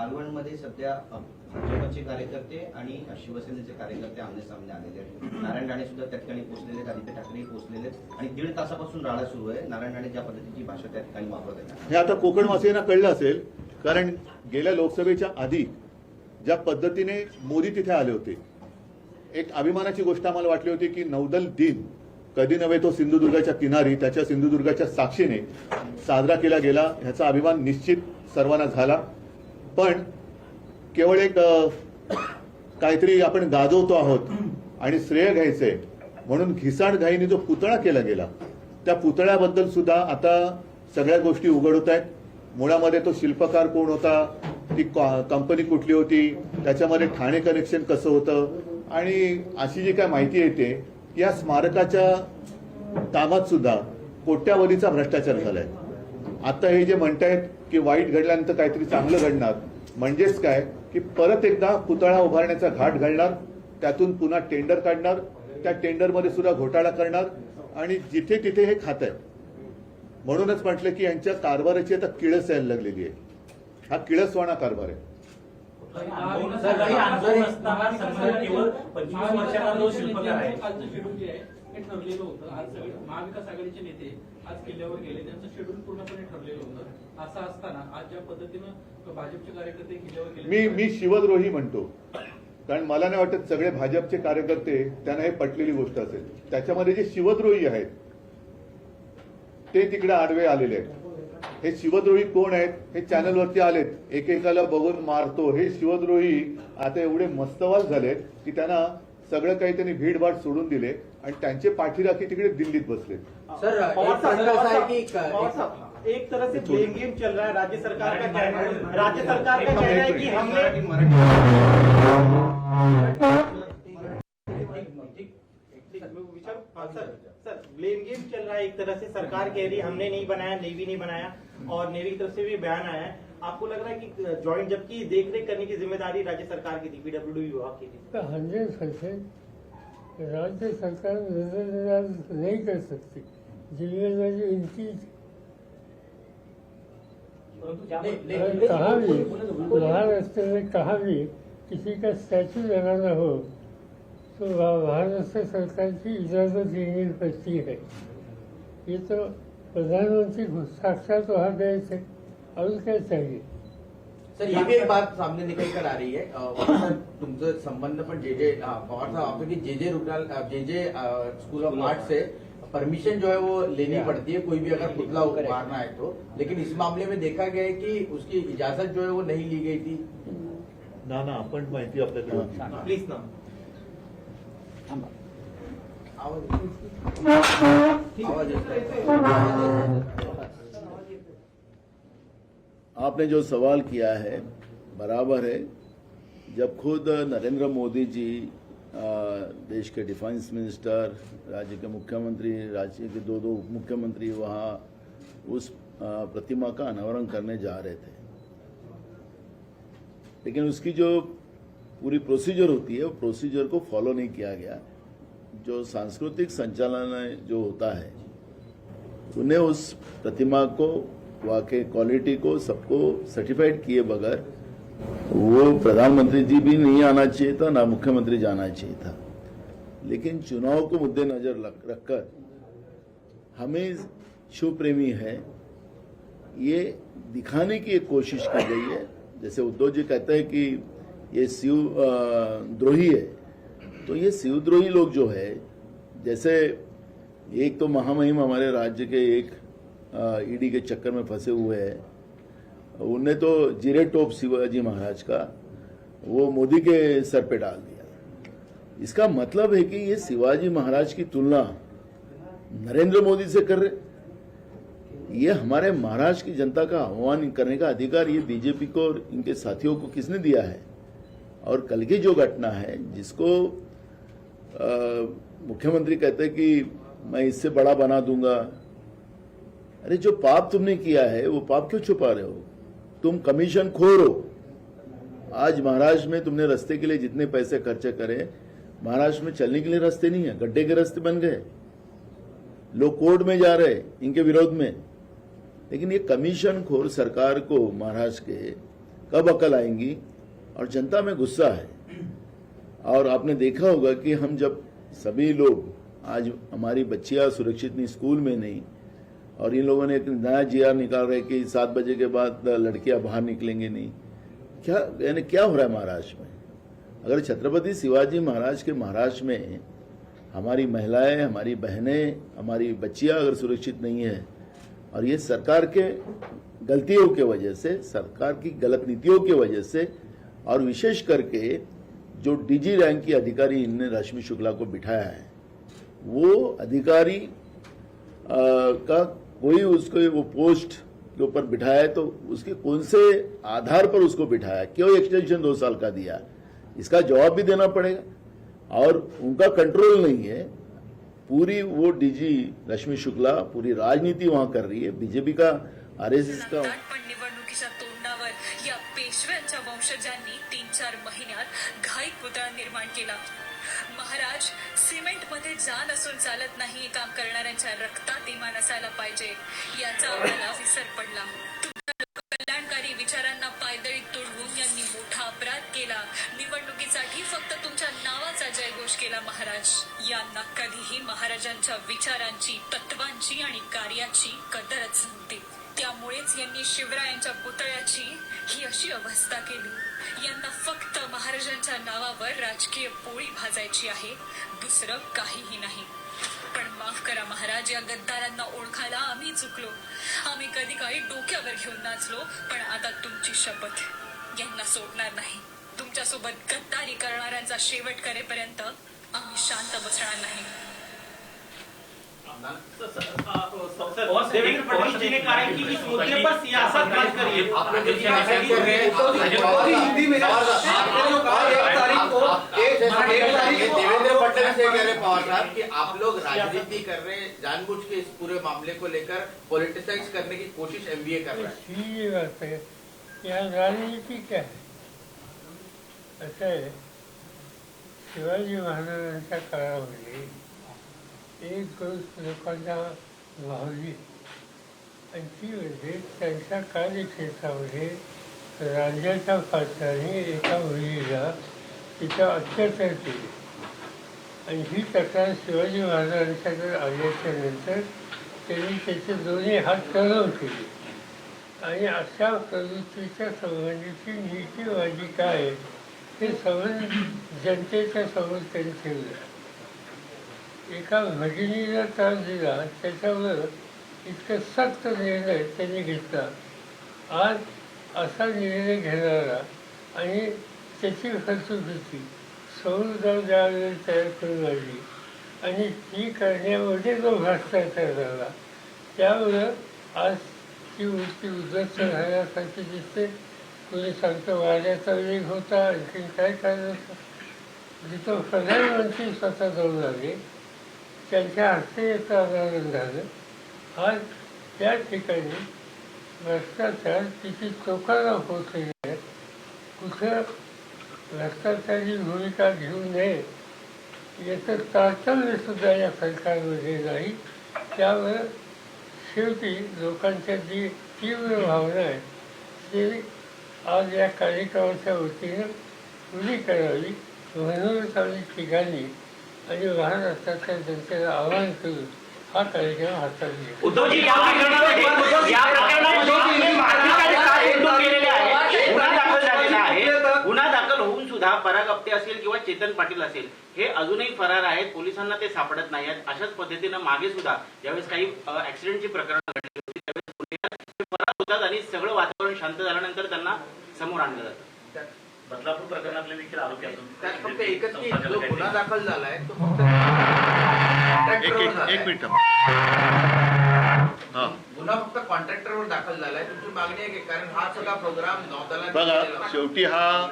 मालवणमध्ये सध्या भाजपचे कार्यकर्ते आणि शिवसेनेचे कार्यकर्ते आमने सामने आलेले आहेत. नारायण राणे सुद्धा त्या ठिकाणी पोहोचलेले आहेत आदित्य ठाकरेही पोहोचलेले आहेत. आणि दीड तासापासून राडा सुरू आहे. नारायण राणे ज्या पद्धतीची भाषा त्या ठिकाणी वापरत आहे हे आता कोकणवासियांना कळलं असेल कारण गेल्या लोकसभेच्या आधी ज्या पद्धतीने मोदी तिथे आले होते एक अभिमानाची गोष्ट आम्हाला वाटली होती की नौदल दिन कधी नव्हे तो सिंधुदुर्गाच्या किनारी त्याच्या सिंधुदुर्गाच्या साक्षीने साजरा केला गेला ह्याचा अभिमान निश्चित सर्वांना झाला. पण केवळ एक काहीतरी आपण गाजवतो आहोत आणि श्रेय घ्यायचंय. म्हणून घिसाड घाईने जो पुतळा केला गेला त्या पुतळ्याबद्दल सुद्धा आता सगळ्या गोष्टी उघड होत आहेत. मुळामध्ये तो शिल्पकार कोण होता ती कंपनी कुठली होती त्याच्यामध्ये ठाणे कनेक्शन कसं होतं? आणि अशी जी काय माहिती येते या स्मारकाच्या कामात सुद्धा कोट्यावधीचा भ्रष्टाचार झालाय. आता हे जे म्हणतायत की वाईट घडल्यानंतर काहीतरी चांगलं घडणार. म्हणजेच काय? की परत एकदा पुतळा उभारण्याचा घाट घालणार त्यातून पुन्हा टेंडर काढणार त्या टेंडरमध्ये सुद्धा घोटाळा करणार आणि जिथे तिथे हे खात आहे म्हणूनच म्हटलं की यांच्या कारभाराची आता किळस यायला लागलेली आहे. हा किळसवाणा कारभार आहे. पंचवीस जो शिल्पकार हे ठरलेलं होतं. आज सगळे महाविकास आघाडीचे नेते आज किल्ल्यावर गेले. त्यांचं शेड्यूल पूर्णपणे ठरलेलं होतं. असं असताना आज ज्या पद्धतीनं भाजपचे कार्यकर्ते किल्ल्यावर गेले मी मी शिवद्रोही म्हणतो. कारण मला नाही वाटत सगळे भाजपचे कार्यकर्ते त्यांना हे पटलेली गोष्ट असेल. त्याच्यामध्ये जे शिवद्रोही आहेत ते तिकडे आडवे आलेले आहेत. हे शिवद्रोही कोण आहेत? हे चॅनलवरती आलेत. एकेकाला बघून मारतो. हे शिवद्रोही आता एवढे मस्तवाल झालेत की त्यांना सगळं काही त्यांनी भीडभाड सोडून दिले. आणि त्यांचे पाठीराखी तिकडे दिल्लीत बसले. सर पवार एक साहब, प्रश्न असा की पवार साहब, एक तरह से ब्लेम गेम चल रहा है राज्य सरकार का कहना है राज्य सरकार का कहना है कि हमने सर सर ब्लेम गेम चल रहा है एक तरह से सरकार कह रही है हमने नहीं बनाया नेवी नहीं बनाया और नेवी की तरफ़ से भी बयान आया है। आपको लग रहा है कि ज्वाइंट जबकि देख रेख करने की ज़िम्मेदारी राज्य सरकार की थी पीडब्ल्यू विभाग की थी? हंड्रेड परसेंट राज्य सरकार नजरअंदाज नहीं कर सकती जिम्मेदारी इनकी कहा भी महाराष्ट्र में कहा भी किसी का स्टैचू लगाना हो तो वहाँ महाराष्ट्र सरकार की इजाज़त लेनी पड़ती है ये तो प्रधानमंत्री साक्षात वहाँ गए थे और क्या चाहिए सर ये भी एक बात सामने निकल कर आ रही है अ, सर तुमचं संबंध पण जे जे पवार साहब आपको की जे जे रुग्णालय जे जे स्कूल ऑफ़ आर्ट से परमिशन जो है वो लेनी पड़ती है कोई भी अगर पुतला उभारना है तो लेकिन इस मामले में देखा गया है कि उसकी इजाज़त जो है वो नहीं ली गई थी ना ना आपण माहिती आपल्याकडे. प्लीज़ ना आवाज़ आवाज़ आपने जो सवाल किया है, बराबर है। जब खुद नरेंद्र मोदी जी देश के डिफेंस मिनिस्टर, राज्य के मुख्यमंत्री, राज्य के दो दो उप मुख्यमंत्री वहाँ उस प्रतिमा का अनावरण करने जा रहे थे। लेकिन उसकी जो पूरी प्रोसीजर होती है, वो प्रोसीजर को फॉलो नहीं किया गया। जो सांस्कृतिक संचालन जो होता है, उन्हें उस प्रतिमा को वाकई क्वालिटी को सबको सर्टिफाइड किए बगैर, वो प्रधानमंत्री जी भी नहीं आना चाहिए था, ना मुख्यमंत्री जाना चाहिए था। लेकिन चुनाव को मुद्देनजर रख- रखकर हमें शिव प्रेमी है। ये दिखाने की एक कोशिश की गई है। जैसे उद्धव जी कहते हैं कि ये शिव द्रोही है। तो ये शिवद्रोही लोग जो है, जैसे एक तो महामहिम हमारे राज्य के एक ईडी के चक्कर में फंसे हुए हैं। उनने तो जीरे टोप शिवाजी महाराज का, वो मोदी के सर पे डाल दिया। इसका मतलब है कि ये शिवाजी महाराज की तुलना नरेंद्र मोदी से कर रहे ये हमारे महाराष्ट्र की जनता का आह्वान करने का अधिकार ये बीजेपी को और इनके साथियों को किसने दिया है? और कल की जो घटना है, जिसको मुख्यमंत्री कहते हैं कि मैं इससे बड़ा बना दूँगा अरे जो पाप तुमने किया है, वो पाप क्यों छुपा रहे हो? तुम कमीशन खोर। हो आज महाराष्ट्र में तुमने रास्ते के लिए जितने पैसे खर्चे करे महाराष्ट्र में चलने के लिए रास्ते नहीं है, गड्ढे के रास्ते बन गए। लोग कोर्ट में जा रहे, इनके विरोध में। लेकिन ये कमीशन खोर सरकार को महाराष्ट्र के कब अकल आएँगी? और जनता में गुस्सा है। और आपने देखा होगा कि हम जब सभी लोग, आज हमारी बच्चियाँ सुरक्षित नहीं, स्कूल में नहीं और इन लोगों ने एक नया जी आर निकाल रहे कि सात बजे के बाद लड़कियाँ बाहर निकलेंगे नहीं। क्या यानी क्या हो रहा है महाराष्ट्र में? अगर छत्रपति शिवाजी महाराज के महाराष्ट्र में हमारी महिलाएँ हमारी बहनें हमारी बच्चियाँ अगर सुरक्षित नहीं है और ये सरकार के गलतियों के वजह से सरकार की गलत नीतियों की वजह से और विशेष करके जो डीजी रैंक की अधिकारी इनने रश्मि शुक्ला को बिठाया है वो अधिकारी आ, का कोई उसको वो पोस्ट के ऊपर बिठाया तो उसके कौन से आधार पर उसको बिठाया? क्यों एक्सटेंशन दो साल का दिया? इसका जवाब भी देना पड़ेगा। और उनका कंट्रोल नहीं है। पूरी वो डीजी रश्मि शुक्ला, पूरी राजनीति वहाँ कर रही है। बीजेपी का आरएसएस का। निवडणुकीच्या तोंडावर या पेशव्यांच्या वंशजांनी तीन चार महिन्यात घाईक पुतळा निर्माण केला. महाराज सिमेंटमध्ये जान असून चालत नाही हे काम करणाऱ्यांच्या रक्तात इमान असायला पाहिजे याचा आम्हाला विसर पडला. कल्याणकारी विचारांना पायदळी तुडवून यांनी मोठा अपराध केला. निवडणुकीसाठी फक्त तुमच्या नावाचा जयघोष केला महाराज. यांना कधीही महाराजांच्या विचारांची तत्वांची आणि कार्याची कदरच नव्हती. त्यामुळेच यांनी शिवरायांच्या पुतळ्याची ही अशी अवस्था केली. यांना फक्त महाराजांच्या नावावर राजकीय पोळी भाजायची आहे दुसरं काहीही नाही. पण माफ करा महाराज या गद्दारांना ओळखायला आम्ही चुकलो. आम्ही कधी काही डोक्यावर घेऊन नाचलो पण आता तुमची शपथ यांना सोडणार नाही. तुमच्यासोबत गद्दारी करणाऱ्यांचा शेवट करेपर्यंत आम्ही शांत बसणार नाही. देवेंद्र फडणवीस जी ने कहा है कि इस मुद्दे पर सियासत मत करिए आप लोग हिंदी में देवेंद्र फडणवीस ये कह रहे पवार साहब कि आप लोग राजनीति कर रहे हैं जानबूझ के इस पूरे मामले को लेकर पॉलिटिसाइज करने की कोशिश एमबीए कर रहा है। ही बात है यहाँ राजनीति क्या है? असं आहे शिवाजी महाराजांच्या काळामध्ये एक गोष्ट लोकांना भावली आणि ती म्हणजे त्यांच्या कार्यक्षेत्रामध्ये राज्याच्या पात्राने एका मुलीला तिचा अत्याचार केले आणि ही तक्रार शिवाजी महाराजांच्याकडे आल्याच्यानंतर त्यांनी त्याचे दोन्ही हात कलम केले. आणि अशा प्रवृत्तीच्या संबंधीची नीतीवादी काय आहे हे समज जनतेच्या समोर त्यांनी ठेवलं. एका भगिनीला त्रास दिला त्याच्यावर इतकं सक्त निर्णय त्यांनी घेतला. आज असा निर्णय घेणारा आणि त्याची फसवणुकी संविधान ज्यावेळेस तयार करून आली आणि ती करण्यामध्ये जो भ्रष्टाचार झाला त्यामुळं आज ती वृत्ती उद्ध्वस्त राहण्यासाठी दिसते. कोणी सांगतं वाऱ्याचा वेग होता आणखीन काय कारण होतं? जिथं प्रधानमंत्री स्वतः जाऊन आले त्यांच्या हस्ते याचं अनावरण झालं. आज त्या ठिकाणी भ्रष्टाचार किती चोखाला होत आहे. कुठं भ्रष्टाचारी भूमिका घेऊ नये याचं तारतम्य सुद्धा या सरकारमध्ये नाही. त्यामुळं शेवटी लोकांच्या जी तीव्र भावना आहे ती आज या कार्यक्रमाच्या वतीनं पुरी करावी. म्हणूनच आम्ही ठिकाणी आणि महाराष्ट्राच्या जनतेला आवाहन करून हा कार्यक्रम घेऊ उद्धवजी या प्रकरणामध्ये प्रकरणामध्ये केलेले आहे? गुन्हा दाखल झालेला आहे? गुन्हा दाखल होऊन सुद्धा पराग असेल किंवा चेतन पाटील असेल हे अजूनही फरार आहेत. पोलिसांना ते सापडत नाही आहेत. अशाच पद्धतीनं मागे सुद्धा ज्यावेळेस काही ऍक्सिडेंटची प्रकरण घडली होती त्यावेळेस हे फरार होतात आणि सगळं वातावरण शांत झाल्यानंतर त्यांना समोर आणलं जातं. बदलापूर प्रकरणातले देखील आरोपी अजून त्यात फक्त एकच की जो गुन्हा दाखल झालाय तो फक्त एक कॉन्ट्रॅक्टरवर एक झालाय. एक मिनिट हा गुन्हा फक्त कॉन्ट्रॅक्टरवर दाखल झालाय तुमची मागणी आहे की कारण हा सगळा प्रोग्राम नौदलाने बघा केलेला होता. शेवटी हा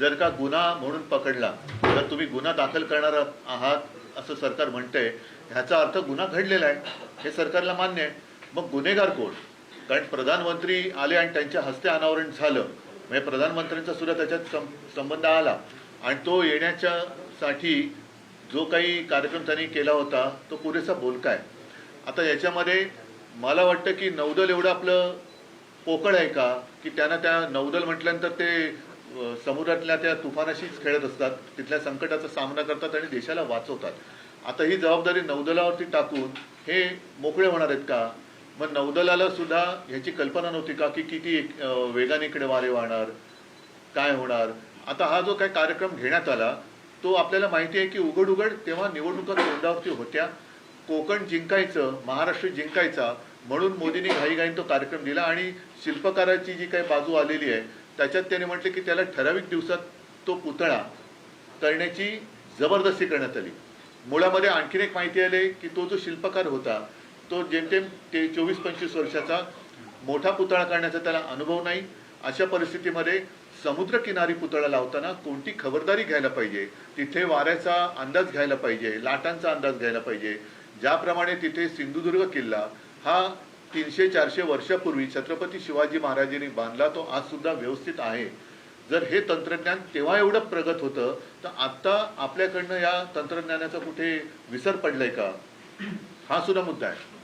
जर का गुन्हा म्हणून पकडला तर तुम्ही गुन्हा दाखल करणार आहात असं सरकार म्हणतंय ह्याचा अर्थ गुन्हा घडलेला आहे हे सरकारला मान्य आहे मग गुन्हेगार कोण कारण प्रधानमंत्री आले आणि त्यांच्या हस्ते अनावरण झालं म्हणजे प्रधानमंत्र्यांचा सुद्धा त्याच्यात सं- संबंध आला. आणि तो येण्याच्या साठी जो काही कार्यक्रम त्यांनी केला होता तो पुरेसा बोलका आहे. आता याच्यामध्ये मला वाटतं की नौदल एवढं आपलं पोकळ आहे का? की त्यांना त्या नौदल म्हटल्यानंतर ते समुद्रातल्या त्या तुफानाशीच खेळत असतात. तिथल्या संकटाचा सामना करतात आणि देशाला वाचवतात. आता ही जबाबदारी नौदलावरती टाकून हे मोकळे होणार आहेत का? मग नौदलाला सुद्धा ह्याची कल्पना नव्हती का की किती वेगाने इकडे वारे वाहणार काय होणार? आता हा जो काही कार्यक्रम घेण्यात आला तो आपल्याला माहिती आहे की उघड उघड तेव्हा निवडणुका तोंडावरती होत्या. कोकण जिंकायचं महाराष्ट्र जिंकायचा म्हणून मोदींनी घाईघाईन तो कार्यक्रम दिला आणि शिल्पकाराची जी काही बाजू आलेली आहे त्याच्यात त्याने म्हटले की त्याला ठराविक दिवसात तो पुतळा करण्याची जबरदस्ती करण्यात आली. मुळामध्ये आणखीन एक माहिती आली की तो जो शिल्पकार होता तो जेमतेम ते चोवीस पंचवीस वर्षाचा मोठा पुतळा काढण्याचा त्याला अनुभव नाही. अशा परिस्थितीमध्ये समुद्रकिनारी पुतळा लावताना कोणती खबरदारी घ्यायला पाहिजे? तिथे वाऱ्याचा अंदाज घ्यायला पाहिजे लाटांचा अंदाज घ्यायला पाहिजे. ज्याप्रमाणे तिथे सिंधुदुर्ग किल्ला हा तीनशे चारशे वर्षापूर्वी छत्रपती शिवाजी महाराजांनी बांधला तो आज सुद्धा व्यवस्थित आहे. जर हे तंत्रज्ञान तेव्हा एवढं प्रगत होतं तर आता आपल्याकडनं या तंत्रज्ञानाचा कुठे विसर पडलाय का? हा सुद्धा मुद्दा आहे.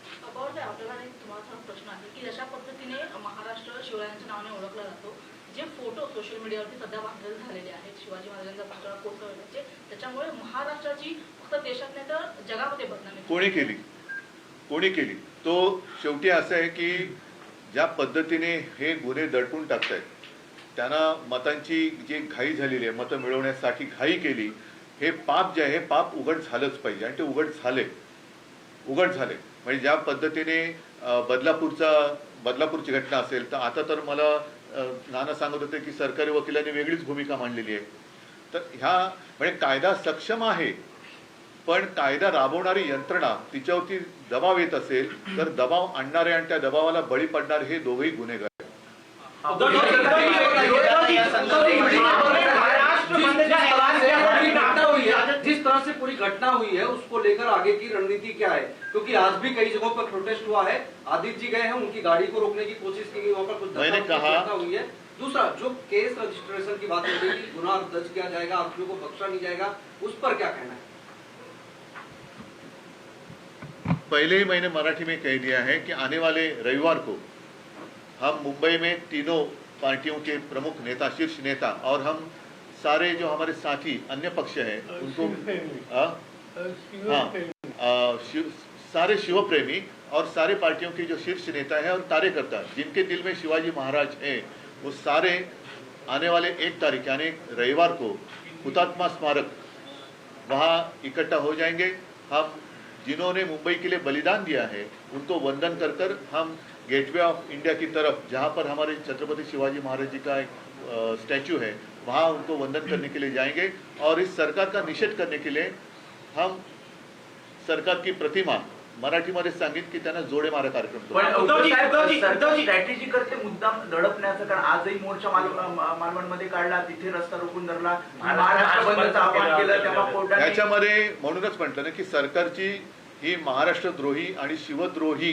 अबाउट आपल्याला एक तुम्हाला प्रश्न आहे की जशा पद्धतीने महाराष्ट्र शिवरायांच्या नावाने ओळखला जातो. जे फोटो सोशल मीडियावरती सध्या व्हायरल झालेले आहेत शिवाजी महाराजांचा पुतळा कोसळल्याचे त्याच्यामुळे महाराष्ट्राची फक्त देशात नाही तर जगामध्ये बदनामी. कोणी केली? कोणी केली? तो शेवटी असं आहे की ज्या पद्धतीने हे गुन्हे दडपून टाकतायत त्यांना मतांची जी घाई झालेली आहे मतं मिळवण्यासाठी घाई केली हे पाप जे आहे हे पाप उघड झालंच पाहिजे आणि ते उघड झाले. उघड झाले. म्हणजे ज्या पद्धतीने बदलापूरचा बदलापूरची घटना असेल तर आता तर मला नाना सांगत होते की सरकारी वकिलांनी वेगळीच भूमिका मांडलेली आहे तर ह्या म्हणजे कायदा सक्षम आहे पण कायदा राबवणारी यंत्रणा तिच्यावरती दबाव येत असेल तर दबाव आणणारे आणि त्या दबावाला बळी पडणारे हे दोघेही गुन्हेगार आहेत. तरह से पूरी घटना हुई है उसको लेकर आगे की रणनीति क्या है? क्योंकि आज भी कई जगहों पर प्रोटेस्ट हुआ है। आदित्य जी गए हैं उनकी गाड़ी को रोकने की कोशिश की गई वहाँ पर कुछ मैंने कहा- घटना हुई है। दूसरा जो केस रजिस्ट्रेशन की बात हो रही है गुना दर्ज किया जाएगा आरोपियों को बख्शा नहीं जाएगा उस पर क्या कहना है? पहले ही मैंने मराठी में कह दिया है कि आने वाले रविवार को हम मुंबई में तीनों पार्टियों के प्रमुख नेता शीर्ष नेता और हम सारे जो हमारे साथी अन्य पक्ष हैं उनको शिवप्रेमी। हाँ? आ, शिव सारे शिवप्रेमी और सारे पार्टियों के जो शीर्ष नेता हैं और कार्यकर्ता जिनके दिल में शिवाजी महाराज हैं वो सारे आने वाले एक तारीख यानी रविवार को हुतात्मा स्मारक वहाँ इकट्ठा हो जाएँगे। हम जिन्होंने मुंबई के लिए बलिदान दिया है उनको वंदन कर कर हम गेटवे ऑफ़ इंडिया की तरफ़ जहाँ पर हमारे छत्रपति शिवाजी महाराज जी का एक स्टैचू है वहाँ उनको वंदन करने के लिए जाएंगे और इस सरकार का निषेध करने के लिए हम सरकार की प्रतिमा मराठीमध्ये सांगित की त्यांना जोडे मारा कार्यक्रम. स्ट्रॅटेजी करते मुद्दाम दडपण्याचं कारण आजही मोर्चा मालवणमध्ये काढला तिथे रस्ता रोखून धरला महाराष्ट्र बंदचं आवाहन केलं तेव्हा कोर्टाने याच्यामध्ये म्हणूनच म्हटलं ना की सरकारची ही महाराष्ट्रद्रोही आणि शिवद्रोही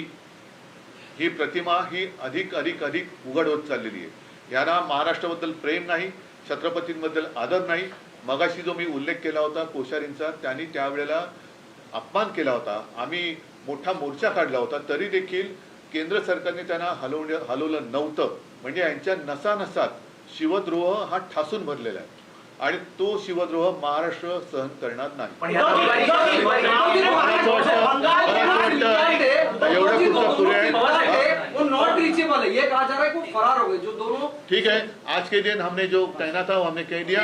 ही प्रतिमा ही अधिक अधिक अधिक उघड होत चाललेली आहे. यांना महाराष्ट्राबद्दल प्रेम नाही छत्रपतींबद्दल आदर नाही. मगाशी जो मी उल्लेख केला होता कोश्यारींचा त्यांनी त्यावेळेला अपमान केला होता. आम्ही मोठा मोर्चा काढला होता. तरी देखील केंद्र सरकारने त्यांना हलवण्या हलवलं नव्हतं. म्हणजे यांच्या नसानसात शिवद्रोह हा ठासून भरलेला आहे. आणि तो शिवद्रोह महाराष्ट्र सहन करणार नाही. एवढा पुरता पुरे आहे वो नॉट रीचेबल है. ये कहा जा रहा है कि वो फरार हो गए जो दोनों ठीक है आज के दिन हमने जो कहना था वो हमने कह दिया।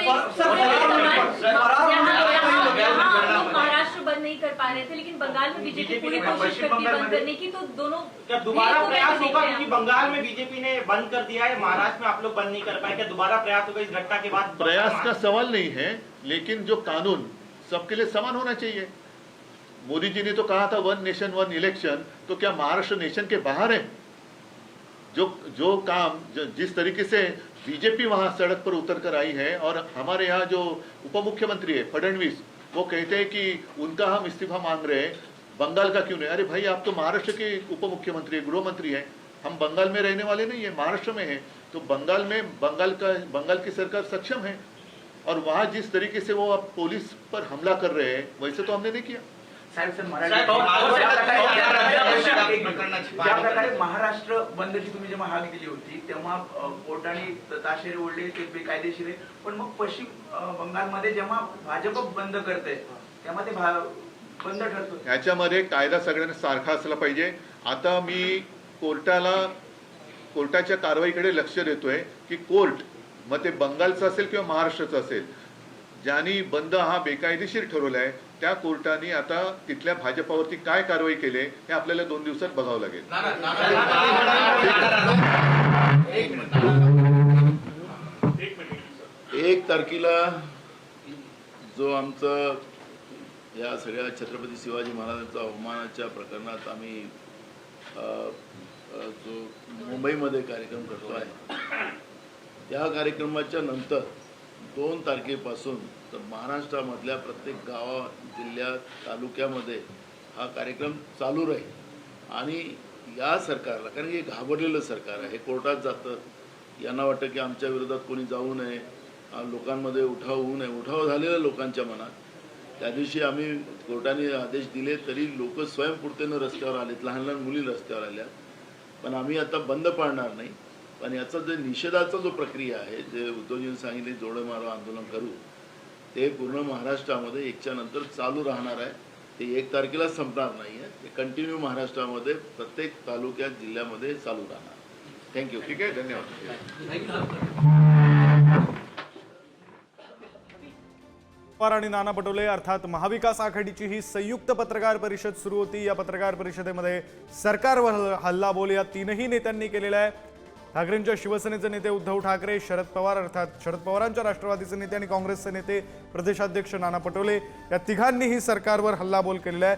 महाराष्ट्र बंद नहीं कर पा रहे थे लेकिन बंगाल में बीजेपी पूरी कोशिश करती है बंद करने की तो दोनों क्या दोबारा तो प्रयास होगा? क्योंकि बंगाल में बीजेपी ने बंद कर दिया है महाराष्ट्र में आप लोग बंद नहीं कर पाए। क्या दोबारा प्रयास होगा इस घटना के बाद? प्रयास का सवाल नहीं है लेकिन जो कानून सबके लिए समान होना चाहिए। मोदी जी ने तो कहा था वन नेशन वन इलेक्शन तो क्या महाराष्ट्र नेशन के बाहर है? जो जो काम जो, जिस तरीके से बीजेपी वहाँ सड़क पर उतर कर आई है और हमारे यहाँ जो उप मुख्यमंत्री है फडणवीस वो कहते हैं कि उनका हम इस्तीफा मांग रहे हैं। बंगाल का क्यों नहीं? अरे भाई आप तो महाराष्ट्र के उप मुख्यमंत्री गृह मंत्री हैं। हम बंगाल में रहने वाले नहीं है महाराष्ट्र में है। तो बंगाल में बंगाल का बंगाल की सरकार सक्षम है। और वहाँ जिस तरीके से वो अब पुलिस पर हमला कर रहे हैं वैसे तो हमने नहीं किया। साहेब सर ज्या प्रकारे-. महाराष्ट्र बंदची तुम्ही जेव्हा हाक दिली होती तेव्हा कोर्टाने ताशेरे ओढले ते बेकायदेशीर आहे. पण मग पश्चिम बंगालमध्ये जेव्हा भाजप बंद करते तेव्हा ते बंद ठरतो ह्याच्यामध्ये कायदा सगळ्यांना सारखा असला पाहिजे. आता मी कोर्टाला कोर्टाच्या कारवाईकडे लक्ष देतोय की कोर्ट मग ते बंगालचं असेल किंवा महाराष्ट्राचं असेल ज्यांनी बंद हा बेकायदेशीर ठरवला आहे त्या कोर्टाने आता तिथल्या भाजपावरती काय कारवाई केली हे आपल्याला दोन दिवसात बघावं लागेल एक तारखेला जो आमचा या सगळ्या छत्रपती शिवाजी महाराजांचा अवमानाच्या प्रकरणात आम्ही जो मुंबईमध्ये कार्यक्रम करतो आहे त्या कार्यक्रमाच्या नंतर दोन तारखेपासून तर महाराष्ट्रामधल्या प्रत्येक गावा जिल्ह्यात तालुक्यामध्ये हा कार्यक्रम चालू राहील. आणि या सरकारला कारण हे घाबरलेलं सरकार आहे हे कोर्टात जातं. यांना वाटतं की आमच्या विरोधात कोणी जाऊ नये लोकांमध्ये उठाव होऊ नये. उठाव झालेला लोकांच्या मनात. त्या दिवशी आम्ही कोर्टाने आदेश दिले तरी लोक स्वयंपुरतेनं रस्त्यावर आलेत लहान लहान मुली रस्त्यावर आल्या. पण आम्ही आता बंद पाडणार नाही. पण याचा जे निषेधाचा जो प्रक्रिया आहे जे उद्धवजींनी सांगितले जोडे मारो आंदोलन करू ते पूर्ण महाराष्ट्रामध्ये एकच्या नंतर चालू राहणार आहे. ते एक तारखेला संपणार नाही आहे ते कंटिन्यू महाराष्ट्रामध्ये प्रत्येक तालुक्यात जिल्ह्यामध्ये चालू राहणार. थँक्यू ठीक आहे. धन्यवाद. पवार आणि नाना पटोले अर्थात महाविकास आघाडीची ही संयुक्त पत्रकार परिषद सुरू होती. या पत्रकार परिषदेमध्ये सरकारवर हल्लाबोल या तीनही नेत्यांनी केलेला आहे. ठाकरेंच्या शिवसेनेचे नेते उद्धव ठाकरे शरद पवार अर्थात शरद पवारांच्या राष्ट्रवादीचे नेते आणि काँग्रेसचे नेते प्रदेशाध्यक्ष नाना पटोले या तिघांनीही सरकारवर हल्लाबोल केलेला आहे.